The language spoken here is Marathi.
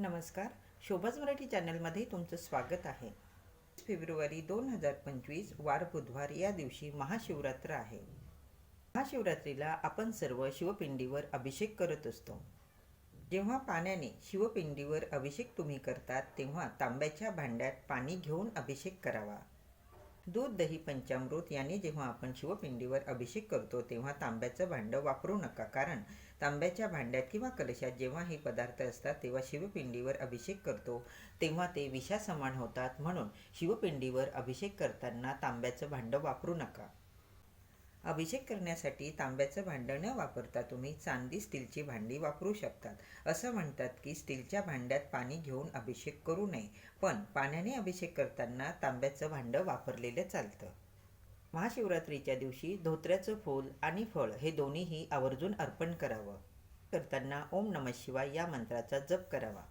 नमस्कार. शोभाज मराठी चॅनलमध्ये तुमचं स्वागत आहे. फेब्रुवारी दोन हजार पंचवीस वार बुधवार या दिवशी महाशिवरात्र आहे. महाशिवरात्रीला आपण सर्व शिवपिंडीवर अभिषेक करत असतो. जेव्हा पाण्याने शिवपिंडीवर अभिषेक तुम्ही करतात तेव्हा तांब्याच्या भांड्यात पाणी घेऊन अभिषेक करावा. दूध दही पंचामृत याने जेव्हा आपण शिवपिंडीवर अभिषेक करतो तेव्हा तांब्याचं भांडं वापरू नका. कारण तांब्याच्या भांड्यात किंवा कलशात जेव्हा हे पदार्थ असतात तेव्हा शिवपिंडीवर अभिषेक करतो तेव्हा ते विषासमान होतात. म्हणून शिवपिंडीवर अभिषेक करताना तांब्याचं भांडं वापरू नका. अभिषेक करण्यासाठी तांब्याचं भांडं न वापरता तुम्ही चांदी स्टीलची भांडी वापरू शकतात. असं म्हणतात की स्टीलच्या भांड्यात पाणी घेऊन अभिषेक करू नये पण पाण्याने अभिषेक करताना तांब्याचं भांडं वापरलेलं चालतं. महाशिवरात्रीच्या दिवशी धोत्र्याचं फूल आणि फळ हे दोन्हीही आवर्जून अर्पण करावं. करताना ओम नमः शिवाय या मंत्राचा जप करावा.